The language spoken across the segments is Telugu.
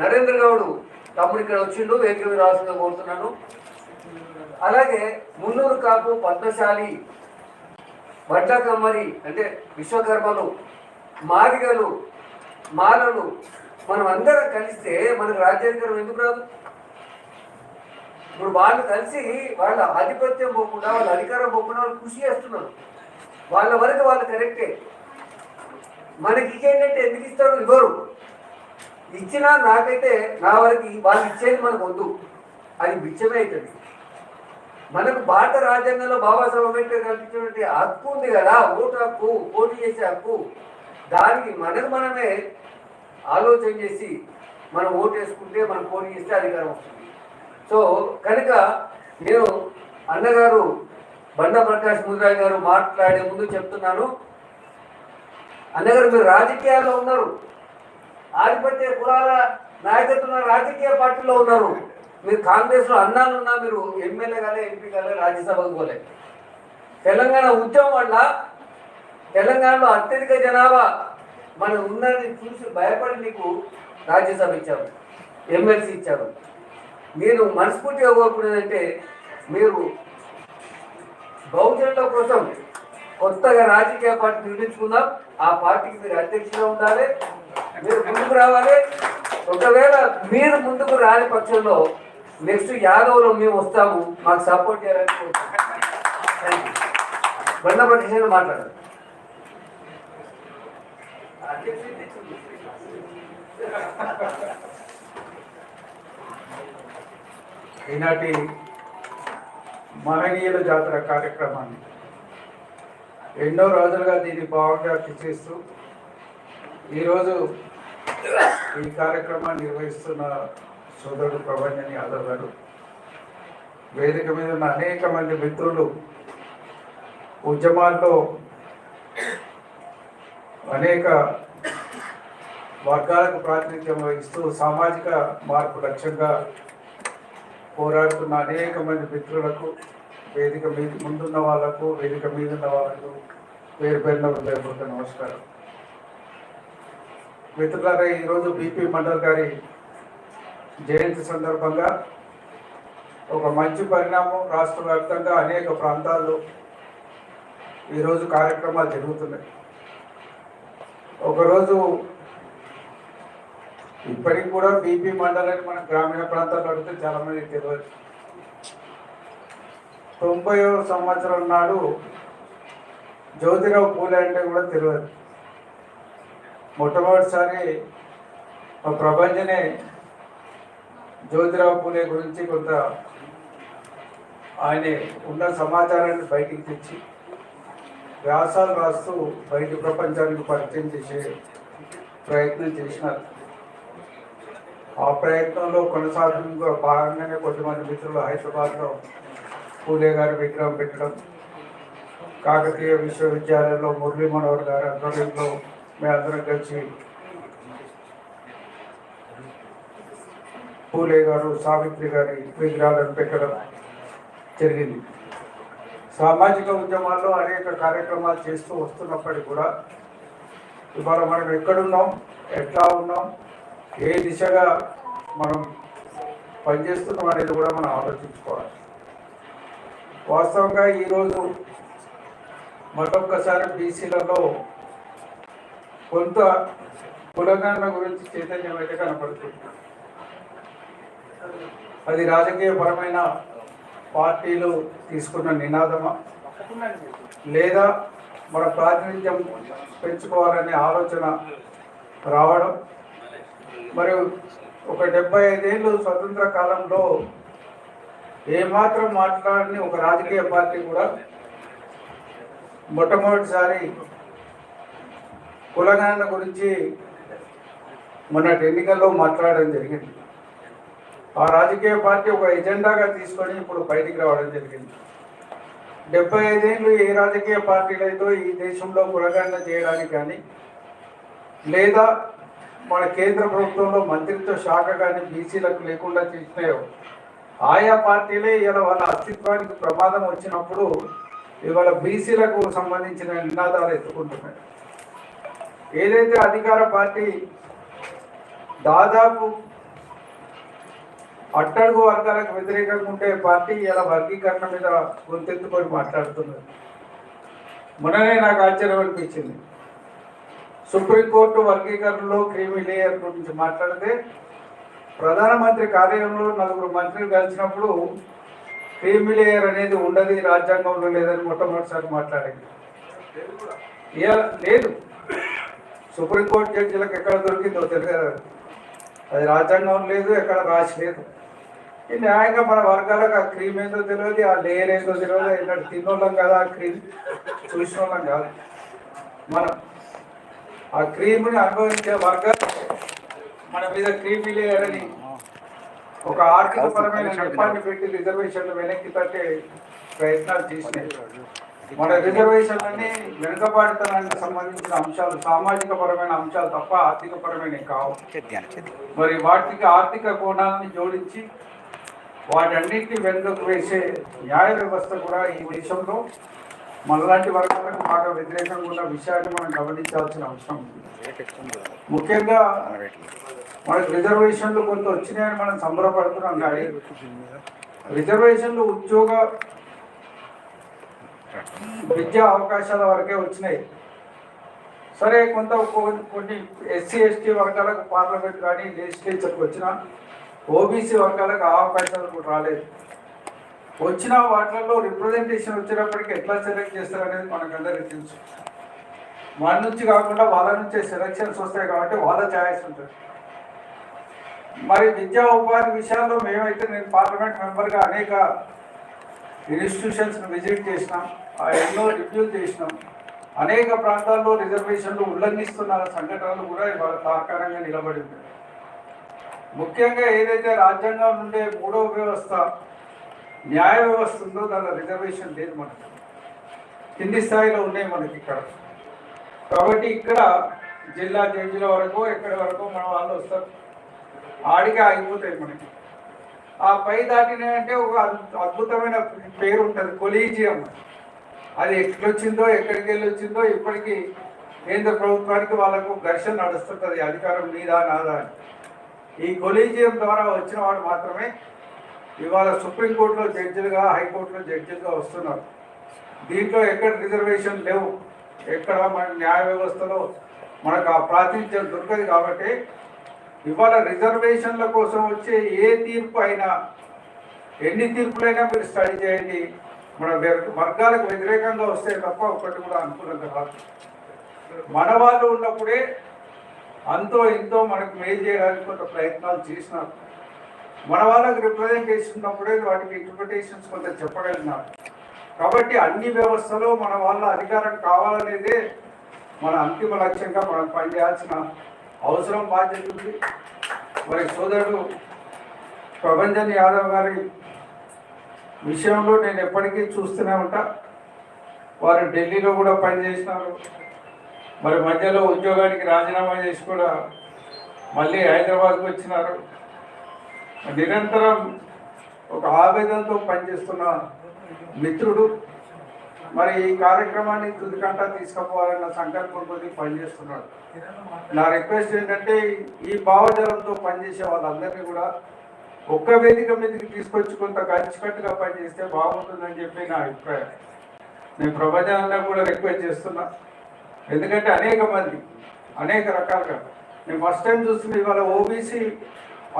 నరేంద్ర గౌడ్ తమ్ముడు ఇక్కడ వచ్చిండు వేదిక మీద రావాల్సిందిగా కోరుతున్నాను. అలాగే మున్నూరు కాపు పద్మశాలి వడ్ల కమ్మరి అంటే విశ్వకర్మలు మాదిగలు మాలలు మనం అందరం కలిస్తే మనకు రాజ్యాధికారం ఎందుకు రాదు? ఇప్పుడు వాళ్ళు కలిసి వాళ్ళ ఆధిపత్యం పోకుండా వాళ్ళ అధికారం పోకుండా వాళ్ళు కృషి చేస్తున్నారు. వాళ్ళ వరకు వాళ్ళు కరెక్టే. మనకి ఏంటంటే ఎందుకు ఇస్తారు? ఇవ్వరు. ఇచ్చినా నాకైతే నా వరకు వాళ్ళు ఇచ్చేది మనకు వద్దు. అది బిచ్చమే అవుతుంది మనకు భారత రాజ్యాంగంలో బాబాసాహెబ్ అంబేద్కర్ కల్పించినటువంటి హక్కు ఉంది కదా ఓటు హక్కు పోటీ చేసే హక్కు. దానికి మనకు మనమే ఆలోచన చేసి మనం ఓటు వేసుకుంటే మనం పోటీ చేస్తే అధికారం వస్తుంది. సో కనుక నేను అన్నగారు బండ ప్రకాష్ ముద్రాజ్ గారు మాట్లాడే ముందు చెప్తున్నాను. అన్నగారు మీరు రాజకీయాల్లో ఉన్నారు. ఆధిపత్య కులాల నాయకత్వం రాజకీయ పార్టీలో ఉన్నారు. మీరు కాంగ్రెస్లో అన్నాలు ఉన్నా మీరు ఎమ్మెల్యే కానీ ఎంపీ కానీ రాజ్యసభకు పోలే. తెలంగాణ ఉద్యమం వల్ల తెలంగాణలో అత్యధిక జనాభా మనం ఉందని చూసి భయపడి మీకు రాజ్యసభ ఇచ్చారు ఎమ్మెల్సీ ఇచ్చారు. నేను మనస్ఫూర్తిగా కోరుకునేదంటే మీరు బహుజనుల కోసం కొత్తగా రాజకీయ పార్టీ నిర్మించుకుందాం. ఆ పార్టీకి మీరు అధ్యక్షుగా ఉండాలి. మీరు ముందుకు రావాలి. ఒకవేళ మీరు ముందుకు రాని పక్షంలో నెక్స్ట్ యాదవ్లో మేము వస్తాము. మాకు సపోర్ట్ చేయాలని బండ ప్రతిష్ట మాట్లాడారు ఈనాటి మహనీయుల జాతర కార్యక్రమాన్ని ఎన్నో రోజులుగా దీన్ని భావంగా చేస్తూ ఈరోజు ఈ కార్యక్రమాన్ని నిర్వహిస్తున్న సోదరుడు ప్రభంజని యాదవ్ గారు వేదిక మీద ఉన్న అనేక మంది మిత్రులు ఉద్యమాల్లో అనేక వర్గాలకు ప్రాతినిధ్యం వహిస్తూ సామాజిక మార్పు లక్ష్యంగా పోరాడుతున్న అనేక మంది మిత్రులకు వేదిక మీద ముందున్న వాళ్ళకు వేదిక మీద ఉన్న వాళ్ళకు పేరు పేరున హృదయపూర్వక నమస్కారం. మిత్రులారా ఈరోజు బీపీ మండల్ గారి జయంతి సందర్భంగా ఒక మంచి పరిణామం రాష్ట్ర వ్యాప్తంగా అనేక ప్రాంతాల్లో ఈరోజు కార్యక్రమాలు జరుగుతున్నాయి. ఒకరోజు ఇప్పటికి కూడా బీపీ మండలాన్ని మన గ్రామీణ ప్రాంతాల్లో అడిగితే చాలా మందికి తెలియదు. తొంభై సంవత్సరం నాడు జ్యోతిరావు పూలే అంటే కూడా తెలియదు. మొట్టమొదటిసారి మా ప్రపంచనే జ్యోతిరావు పూలే గురించి కొంత ఆయన ఉన్న సమాచారాన్ని బయటికి తెచ్చి వ్యాసాలు రాస్తూ బయట ప్రపంచానికి పరిచయం చేసే ప్రయత్నం చేసినారు. ఆ ప్రయత్నంలో కొనసాగంగా భాగంగానే కొంతమంది మిత్రులు హైదరాబాద్లో పూలే గారి విగ్రహం పెట్టడం కాకతీయ విశ్వవిద్యాలయంలో మురళీ మనోహర్ గారు ఆధ్వర్యంలో మేమందరం కలిసి పూలే గారు సావిత్రి గారి విగ్రహాలను పెట్టడం జరిగింది. సామాజిక ఉద్యమాల్లో అనేక కార్యక్రమాలు చేస్తూ వస్తున్నప్పటికీ కూడా ఇవాళ మనం ఎక్కడున్నాం ఎట్లా ఉన్నాం ఏ దిశగా మనం పనిచేస్తున్నాం అనేది కూడా మనం ఆలోచించుకోవాలి. వాస్తవంగా ఈరోజు మరొక్కసారి బీసీలలో కొంత కులగణన గురించి చైతన్యం అయితే కనపడుతుంది. అది రాజకీయపరమైన పార్టీలు తీసుకున్న నినాదమా? లేదా మన ప్రాతినిధ్యం పెంచుకోవాలనే ఆలోచన రావడం? మరియు ఒక డెబ్బై ఐదేళ్ళు స్వతంత్ర కాలంలో ఏమాత్రం మాట్లాడని ఒక రాజకీయ పార్టీ కూడా మొట్టమొదటిసారి కులగణన గురించి మొన్నటి ఎన్నికల్లో మాట్లాడడం జరిగింది. ఆ రాజకీయ పార్టీ ఒక ఎజెండాగా తీసుకొని ఇప్పుడు బయటికి రావడం జరిగింది. డెబ్బై ఐదేళ్ళు ఏ రాజకీయ పార్టీలైతే ఈ దేశంలో కులగణన చేయడానికి కానీ లేదా మన కేంద్ర ప్రభుత్వంలో మంత్రిత్వ శాఖ కానీ బీసీలకు లేకుండా చేసినాయో ఆయా పార్టీలే ఇలా వాళ్ళ అస్తిత్వానికి ప్రమాదం వచ్చినప్పుడు ఇవాళ బీసీలకు సంబంధించిన నినాదాలు ఎత్తుకుంటున్నాయి. ఏదైతే అధికార పార్టీ దాదాపు అట్టడుగు వర్గాలకు వ్యతిరేకంగా ఉండే పార్టీ ఇలా వర్గీకరణ మీద గుర్తెత్తుకొని మాట్లాడుతున్నారు మొన్ననే నాకు ఆశ్చర్యం అనిపించింది. సుప్రీంకోర్టు వర్గీకరణలో క్రీమీ లేయర్ గురించి మాట్లాడితే ప్రధానమంత్రి కార్యాలయంలో నలుగురు మంత్రులు కలిసినప్పుడు క్రీమీ లేయర్ అనేది ఉండదు రాజ్యాంగంలో లేదని మొట్టమొదటిసారి మాట్లాడింది. లేదు. సుప్రీంకోర్టు జడ్జిలకు ఎక్కడ దొరికిందో తెలియదు. అది రాజ్యాంగం లేదు ఎక్కడ రాసి లేదు. ఈ న్యాయంగా మన వర్గాలకు ఆ క్రీమ్ ఏందో తెలియదు ఆ లేయర్ ఏందో తెలియదు ఇక్కడ తిన్నోళ్ళం కదా ఆ క్రీమ్ చూసిన వాళ్ళం కాదు. మనం ఆ క్రీమ్ని అనుభవించే వర్గాలు మన మీద క్రీమ్ లేయర్ అని ఒక ఆర్థిక పరమైన నెపాన్ని పెట్టి రిజర్వేషన్లు వెనక్కి తట్టే ప్రయత్నాలు చేసినాయి. మన రిజర్వేషన్లన్నీ వెనుకబాటుతనానికి సంబంధించిన అంశాలు సామాజిక పరమైన అంశాలు తప్ప ఆర్థిక పరమైనవి కావు. మరి వాటికి ఆర్థిక కోణాలను జోడించి వాటన్నిటిని వెనుకకు వేసే న్యాయ వ్యవస్థ కూడా ఈ దేశంలో మనలాంటి వర్గాలకు బాగా వ్యతిరేకంగా ఉన్న విషయాన్ని మనం గమనించాల్సిన అవసరం ఉంది. ముఖ్యంగా మనకు రిజర్వేషన్లు కొంత వచ్చినాయని మనం సంబరపడుతున్నాం కానీ రిజర్వేషన్లు ఉద్యోగ విద్యా అవకాశాల వరకే వచ్చినాయి. సరే కొంత కొన్ని ఎస్సీ ఎస్టీ వర్గాలకు పార్లమెంట్ కానీ లెజిస్లేచర్కి వచ్చిన ఓబీసీ వర్గాలకు ఆ అవకాశాలు కూడా రాలేదు. వచ్చిన వాటిలలో రిప్రజెంటేషన్ వచ్చినప్పటికీ ఎట్లా సెలెక్ట్ చేస్తారు అనేది మనకందరికీ తెలుసు. మన నుంచి కాకుండా వాళ్ళ నుంచే సెలక్షన్స్ వస్తాయి కాబట్టి వాళ్ళ ఛాయిస్ ఉంటుంది. మరి విద్యా ఉపాధి విషయాల్లో మేమైతే నేను పార్లమెంట్ మెంబర్గా అనేక ఇన్స్టిట్యూషన్స్ని విజిట్ చేసినాం ఆ ఎన్నో రివ్యూ చేసినాం. అనేక ప్రాంతాల్లో రిజర్వేషన్లు ఉల్లంఘిస్తున్న సంఘటనలు కూడా ఇవాళ సహకారంగా నిలబడి ఉన్నాయి. ముఖ్యంగా ఏదైతే రాజ్యాంగం నుండే మూడవ వ్యవస్థ న్యాయ వ్యవస్థ ఉందో దానిలో రిజర్వేషన్ లేదు మనకి. కింది స్థాయిలో ఉన్నాయి మనకి ఇక్కడ. కాబట్టి ఇక్కడ జిల్లా జడ్జిల వరకు ఎక్కడి వరకు మన వాళ్ళు వస్తారు. ఆడికి ఆగిపోతాయి మనకి. ఆ పై దాటినాయంటే ఒక అద్భుతమైన పేరు ఉంటుంది కొలీజియం. అది ఎట్లొచ్చిందో ఎక్కడికి వెళ్ళి వచ్చిందో ఇప్పటికీ కేంద్ర ప్రభుత్వానికి వాళ్ళకు ఘర్షణ నడుస్తుంటుంది అధికారం నీదా నాదా అని. ఈ కొలీజియం ద్వారా వచ్చిన వాడు మాత్రమే ఇవాళ సుప్రీంకోర్టులో జడ్జిలుగా హైకోర్టులో జడ్జిలుగా వస్తున్నారు. దీంట్లో ఎక్కడ రిజర్వేషన్ లేవు ఎక్కడ మన న్యాయ వ్యవస్థలో మనకు ఆ ప్రాతినిధ్యం దొరకదు కాబట్టి ఇవాళ రిజర్వేషన్ల కోసం వచ్చే ఏ తీర్పు అయినా ఎన్ని తీర్పులైనా మీరు స్టడీ చేయండి. మన వర్గాలకు వ్యతిరేకంగా వస్తే తప్ప ఒకటి కూడా అనుకూలంగా రాదు. మన వాళ్ళు ఉన్నప్పుడే అంతో ఇంతో మనకు మేలు చేయడానికి కొంత ప్రయత్నాలు చేసినారు. మన వాళ్ళకి రిప్రజెంటేషన్ ఉన్నప్పుడే వాటికి ఇంటర్ప్రిటేషన్స్ కొంత చెప్పగలిగినారు. కాబట్టి అన్ని వ్యవస్థలో మన వాళ్ళ అధికారం కావాలనేదే మన అంతిమ లక్ష్యంగా మనం పనిచేయాల్సిన అవసరం బాధ్యత ఉంది మరి సోదరుడు ప్రభంజన్ యాదవ్ గారి విషయంలో నేను ఎప్పటికీ చూస్తూనే ఉంటా. వారు ఢిల్లీలో కూడా పనిచేసినారు. మరి మధ్యలో ఉద్యోగానికి రాజీనామా చేసి కూడా మళ్ళీ హైదరాబాద్కు వచ్చినారు. నిరంతరం ఒక ఆవేదనతో పనిచేస్తున్న మిత్రుడు మరి ఈ కార్యక్రమాన్ని తుదికంటా తీసుకుపోవాలన్న సంకల్పంతో పనిచేస్తున్నాడు నా రిక్వెస్ట్ ఏంటంటే ఈ భావజాలంతో పనిచేసే వాళ్ళందరినీ కూడా ఒక్క వేదిక మీదకి తీసుకొచ్చి కొంత కలిసికట్టుగా పనిచేస్తే బాగుంటుందని చెప్పి నా అభిప్రాయం. నేను ప్రపంచాన్ని కూడా రిక్వెస్ట్ చేస్తున్నా. ఎందుకంటే అనేక మంది అనేక రకాలుగా. నేను ఫస్ట్ టైం చూస్తున్నా ఇవాళ ఓబీసీ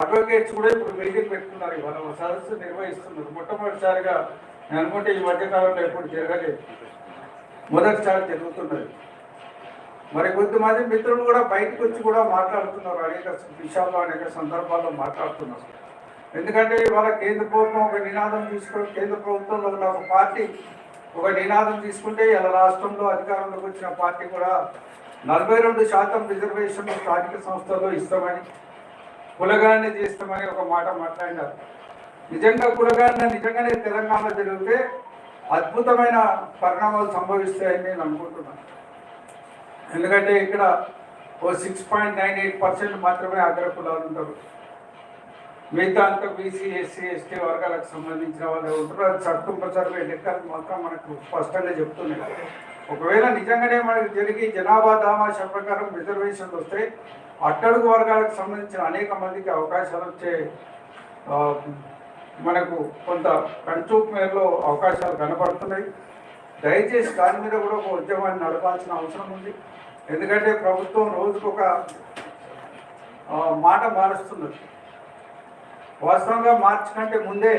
అడ్వకేట్స్ కూడా ఇప్పుడు మీటింగ్ పెట్టుకున్నారు. ఇవాళ సదస్సు నిర్వహిస్తున్నారు. మొట్టమొదటిసారిగా నేను అనుకుంటే ఈ మధ్యకాలంలో ఎప్పుడు జరగలేదు. మొదటిసారి జరుగుతున్నది. మరి కొంతమంది మిత్రులు కూడా బయటకు వచ్చి కూడా మాట్లాడుతున్నారు. అనేక విషయాల్లో అనేక సందర్భాల్లో మాట్లాడుతున్నారు. ఎందుకంటే ఇవాళ కేంద్ర ప్రభుత్వం ఒక నినాదం తీసుకుని కేంద్ర ప్రభుత్వంలో ఉన్న ఒక పార్టీ ఒక నినాదం తీసుకుంటే ఇలా రాష్ట్రంలో అధికారంలోకి వచ్చిన పార్టీ కూడా నలభై రెండు శాతం రిజర్వేషన్ స్థానిక సంస్థల్లో ఇస్తామని కులగాన్ని చేస్తామని ఒక మాట మాట్లాడినారు. నిజంగా కూడగానే నిజంగానే తెలంగాణ జరిగితే అద్భుతమైన పరిణామాలు సంభవిస్తాయని నేను అనుకుంటున్నాను. ఎందుకంటే ఇక్కడ ఓ six point nine eight percent మాత్రమే అగ్ర కులాలు ఉంటారు. మిగతా అంతా బీసీ ఎస్సీ ఎస్టీ వర్గాలకు సంబంధించిన వాళ్ళు ఉంటారు. అది చట్టం లెక్కలు మాత్రం మనకు స్పష్టంగా చెప్తున్నాయి. ఒకవేళ నిజంగానే మనకు జరిగి జనాభా దామాష ప్రకారం రిజర్వేషన్లు వస్తే అట్టడుగు వర్గాలకు సంబంధించిన అనేక మందికి అవకాశాలు వచ్చే మనకు కొంత కంచూపు మేరలో అవకాశాలు కనపడుతున్నాయి దయచేసి దాని మీద కూడా ఒక ఉద్యమాన్ని నడపాల్సిన అవసరం ఉంది. ఎందుకంటే ప్రభుత్వం రోజుకు ఒక మాట మారుస్తున్నది. వాస్తవంగా మార్చి కంటే ముందే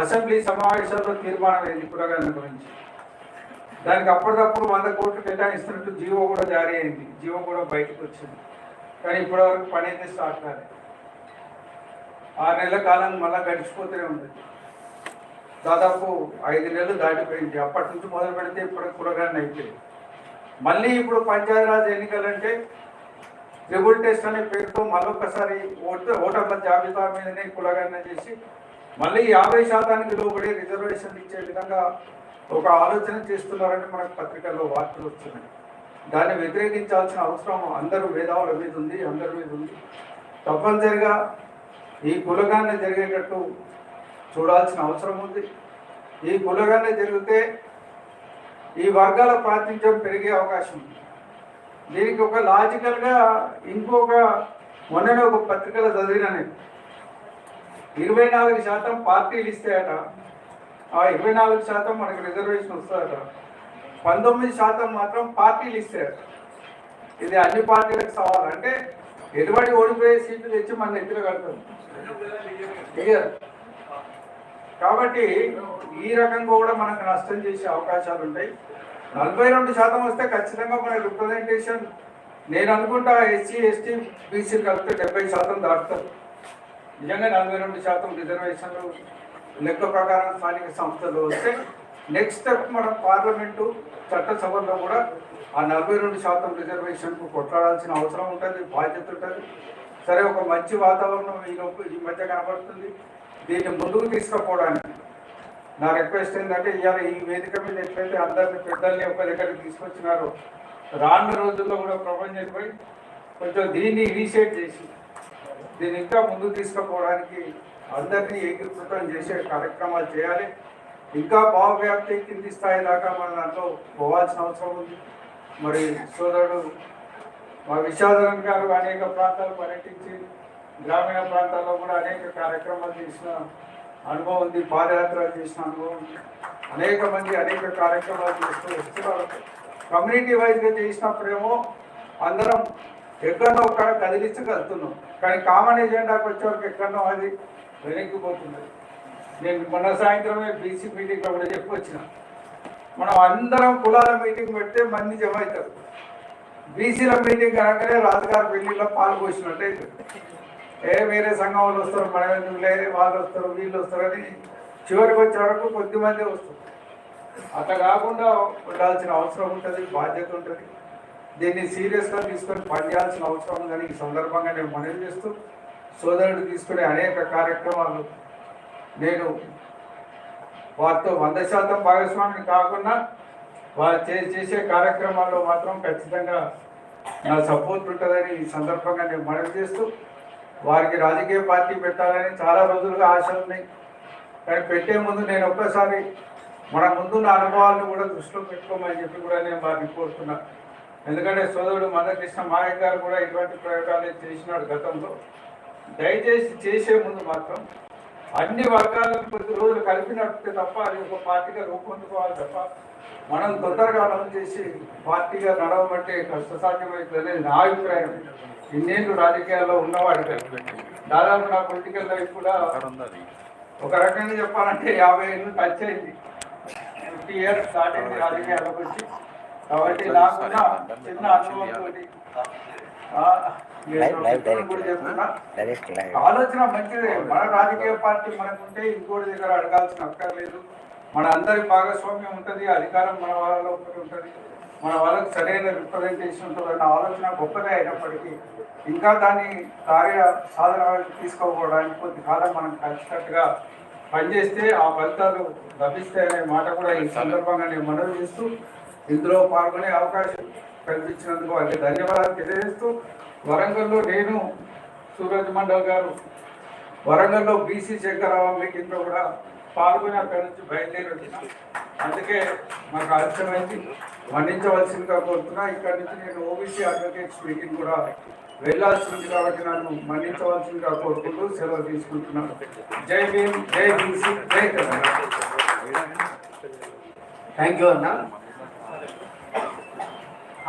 అసెంబ్లీ సమావేశాల్లో తీర్మానం అయింది కూరగాయల గురించి దానికి అప్పటికప్పుడు వంద కోట్లు కేటాయిస్తున్నట్టు జీవో కూడా జారీ అయింది. జీవో కూడా బయటకు వచ్చింది. కానీ ఇప్పటివరకు పని అయితే స్టార్ట్ కాలేదు. ఆరు నెలల కాలం మళ్ళీ గడిచిపోతూనే ఉంది. దాదాపు ఐదు నెలలు దాటిపోయింది. అప్పటి నుంచి మొదలు పెడితే ఇప్పుడు కూరగాయలు అయిపోయింది మళ్ళీ ఇప్పుడు పంచాయతీరాజ్ ఎన్నికలంటే ట్రిబుల్ టెస్ట్ అనే పేరుతో మరొకసారి ఓటు ఓటర్ల జాబితా మీదనే కులగణన చేసి మళ్ళీ యాభై శాతానికి లోబడి రిజర్వేషన్ ఇచ్చే విధంగా ఒక ఆలోచన చేస్తున్నారని మనకు పత్రికల్లో వార్తలు వస్తున్నాయి. దాన్ని వ్యతిరేకించాల్సిన అవసరం అందరూ మేధావుల మీద ఉంది అందరి మీద ఉంది. తప్పనిసరిగా ఈ కులగానే జరిగేటట్టు చూడాల్సిన అవసరం ఉంది. ఈ కులగానే జరిగితే ఈ వర్గాల ప్రాతినిధ్యం పెరిగే అవకాశం ఉంది. దీనికి ఒక లాజికల్గా ఇంకొక మొన్ననే ఒక పత్రికలో చదివినా నేను. ఇరవై నాలుగు శాతం పార్టీలు ఇస్తాయట. ఆ ఇరవై నాలుగు శాతం మనకు రిజర్వేషన్ వస్తుందట పంతొమ్మిది శాతం మాత్రం పార్టీలు ఇస్తాయట. ఇది అన్ని పార్టీలకు సవాల్? అంటే ఎటువంటి ఓడిపోయే సీట్లు తెచ్చి మన ఎత్తులు కడతాం. క్లియర్? కాబట్టి ఈ రకంగా కూడా మనకు నష్టం చేసే అవకాశాలు ఉంటాయి. నలభై రెండు శాతం వస్తే ఖచ్చితంగా మన రిప్రజెంటేషన్ నేను అనుకుంటా ఎస్సీ ఎస్టీ బీసీ కలిపితే డెబ్బై శాతం దాటుతారు. నిజంగా నలభై రెండు శాతం రిజర్వేషన్లు లెక్క ప్రకారం స్థానిక సంస్థలు వస్తే నెక్స్ట్ స్టెప్ మన పార్లమెంటు చట్టసభల్లో కూడా ఆ నలభై రెండు శాతం రిజర్వేషన్కు కొట్లాడాల్సిన అవసరం ఉంటుంది బాధ్యత ఉంటుంది. సరే ఒక మంచి వాతావరణం ఈ ఈ మధ్య కనబడుతుంది. దీన్ని ముందుకు తీసుకుపోవడానికి నా రిక్వెస్ట్ ఏంటంటే ఇవాళ ఈ వేదిక మీద ఎట్లయితే అందరిని పెద్దల్ని ఒక దగ్గరికి తీసుకొచ్చినారో రానున్న రోజుల్లో కూడా ప్రపంచంపై కొంచెం దీన్ని ఇనిషియేట్ చేసి దీన్ని ఇంకా ముందుకు తీసుకుపోవడానికి అందరినీ ఏకీకృతం చేసే కార్యక్రమాలు చేయాలి. ఇంకా భావవ్యాప్తి కింది స్థాయి దాకా మన దాంట్లో పోవాల్సిన అవసరం ఉంది. మరి సోదరుడు మా విషాదరన్ గారు అనేక ప్రాంతాలు పర్యటించి గ్రామీణ ప్రాంతాల్లో కూడా అనేక కార్యక్రమాలు చేసిన అనుభవం ఉంది పాదయాత్ర చేసిన అనుభవం ఉంది. అనేక మంది అనేక కార్యక్రమాలు చేస్తూ వస్తున్నారు. కమ్యూనిటీ వైజ్గా చేసినప్పుడేమో అందరం ఎక్కడో ఒక్కడ కదిలించగలుగుతున్నాం కానీ కామన్ ఎజెండాకి వచ్చేవరకు ఎక్కడో అది వెనక్కిపోతుంది నేను మొన్న సాయంత్రమే బీసీ మీటింగ్లో కూడా చెప్పొచ్చిన. మనం అందరం కులాల మీటింగ్ పెడితే మంది జమ అవుతారు. బీసీల మీటింగ్ అనగానే రాజుగారి పెళ్ళిలో పాల్గొచ్చినట్టే ఏ వేరే సంఘం వాళ్ళు వస్తారు మనం లేదు వాళ్ళు వస్తారు వీళ్ళు వస్తారని చివరికి వచ్చే వరకు కొద్దిమంది వస్తారు. అట్లా కాకుండా ఉండాల్సిన అవసరం ఉంటుంది బాధ్యత ఉంటుంది. దీన్ని సీరియస్గా తీసుకొని పనిచేయాల్సిన అవసరం ఉందని ఈ సందర్భంగా నేను మనవి చేస్తూ సోదరుడు తీసుకునే అనేక కార్యక్రమాలు నేను వారితో వంద శాతం భాగస్వామిని కాకుండా వారు చే చేసే కార్యక్రమాల్లో మాత్రం ఖచ్చితంగా నా సపోర్ట్ ఉంటుందని ఈ సందర్భంగా నేను మనవి చేస్తూ వారికి రాజకీయ పార్టీ పెట్టాలని చాలా రోజులుగా ఆశలు ఉన్నాయి. కానీ పెట్టే ముందు నేను ఒక్కసారి మన ముందున్న అనుభవాలను కూడా దృష్టిలో పెట్టుకోమని చెప్పి కూడా నేను వారిని కోరుతున్నా. ఎందుకంటే సోదరుడు మందకృష్ణ మాయ గారు కూడా ఇటువంటి ప్రయోగాలు చేసినాడు గతంలో. దయచేసి చేసే ముందు మాత్రం అన్ని వర్గాలను కొద్ది రోజులు కలిపినట్టు తప్ప అది ఒక పార్టీగా రూపొందుకోవాలి తప్ప మనం తొందరగా అమలు చేసి పార్టీగా నడవమంటే కష్టసాధ్యమవుతుంది నా అభిప్రాయం. ఇన్నేళ్ళు రాజకీయాల్లో ఉన్నవాడు దాదాపు నా పొలిటికల్ లైఫ్ కూడా ఒక రకంగా చెప్పాలంటే యాభై ఏళ్ళు టచ్ అయింది. ఫిఫ్టీ ఇయర్స్ దాటింది రాజకీయాలకు వచ్చి కాబట్టి నాకున్న చిన్న అనుభవంతో లైవ్ లైవ్ చెప్తున్నా డైరెక్ట్ లైవ్ ఆలోచన మంచిదే. మన రాజకీయ పార్టీ మనకుంటే ఇంకోటి దగ్గర అడగాల్సిన అక్కర్లేదు. మన అందరి భాగస్వామ్యం ఉంటుంది అధికారం మన వాళ్ళలో ఒకటి ఉంటుంది. మన వాళ్ళకి సరైన రిప్రజెంటేషన్ ఉంటుంది అన్న ఆలోచన గొప్పదే అయినప్పటికీ ఇంకా దాన్ని కార్య సాధన తీసుకోకపోవడానికి కొద్ది కాలం మనం కలిసికట్టుగా పనిచేస్తే ఆ ఫలితాలు లభిస్తాయనే మాట కూడా ఈ సందర్భంగా నేను మనవి చేస్తూ ఇందులో పాల్గొనే అవకాశం కల్పించినందుకు వారికి ధన్యవాదాలు తెలియజేస్తూ వరంగల్లో నేను సూరజ్ మండల్ గారు. వరంగల్లో బీసీ శంకరరావు మీటింగ్లో కూడా పాల్గొని అక్కడి నుంచి బయలుదేరి వచ్చినాం అందుకే మాకు ఆలస్యమైంది మన్నించవలసిందిగా కోరుతున్నా. ఇక్కడి నుంచి నేను ఓబీసీ అడ్వకేట్స్ మీటింగ్ కూడా వెళ్ళాల్సింది కాబట్టి నన్ను మన్నించవలసిందిగా కోరుకుంటూ సెలవు తీసుకుంటున్నాను. జై భీమ్ జై బీసీ జై తెలంగాణ. థ్యాంక్ యూ అన్న.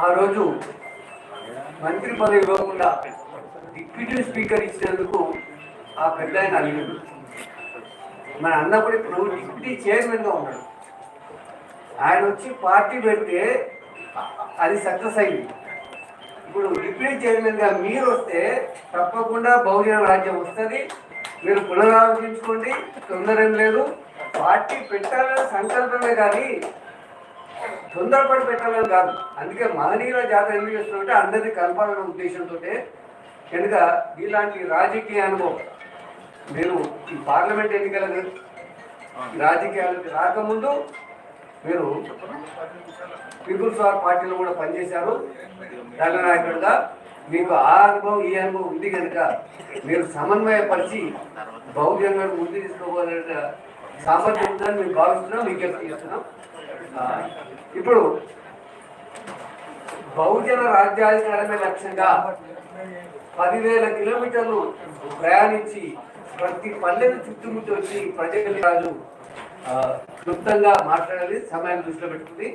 ఆ రోజు మంత్రి పదవి ఇవ్వకుండా డిప్యూటీ స్పీకర్ ఇచ్చినందుకు ఆ పెద్ద ఆయన అడిగాడు మన అన్నప్పుడు ఇప్పుడు డిప్యూటీ చైర్మన్గా ఉన్నాడు. ఆయన వచ్చి పార్టీ పెడితే అది సక్సెస్ అయింది. ఇప్పుడు డిప్యూటీ చైర్మన్గా మీరు వస్తే తప్పకుండా బహుజన రాజ్యం వస్తుంది. మీరు పునరాలోచించుకోండి తొందర లేదు. పార్టీ పెట్టాలనే సంకల్పమే కానీ తొందరపడి పెట్టాలని కాదు. అందుకే మహనీయుల జాతర ఎందుకు చేస్తున్నామంటే అందరినీ కలపాలనే ఉద్దేశంతో కనుక ఇలాంటి రాజకీయ అనుభవం. మీరు ఈ పార్లమెంట్ ఎన్నికల రాజకీయాలకు రాకముందు మీరు పీపుల్స్ వార్ పార్టీలో కూడా పనిచేశారు. దళ నాయకుడుగా. మీకు ఆ అనుభవం ఈ అనుభవం ఉంది కనుక మీరు సమన్వయపరిచి బహుజనులను ముందు తీసుకోవాలనే సామర్థ్యం ఉందని మేము భావిస్తున్నాం మీకు చేస్తున్నాం ఇప్పుడు బహుజన రాజ్యాధికారమే లక్ష్యంగా పదివేల కిలోమీటర్లు ప్రయాణించి ప్రతి పల్లెను చుట్టుముట్టి వచ్చి ప్రజలు రాజు ఆ, క్లుప్తంగా మాట్లాడాలి. సమయం దృష్టిలో పెట్టుకుంది.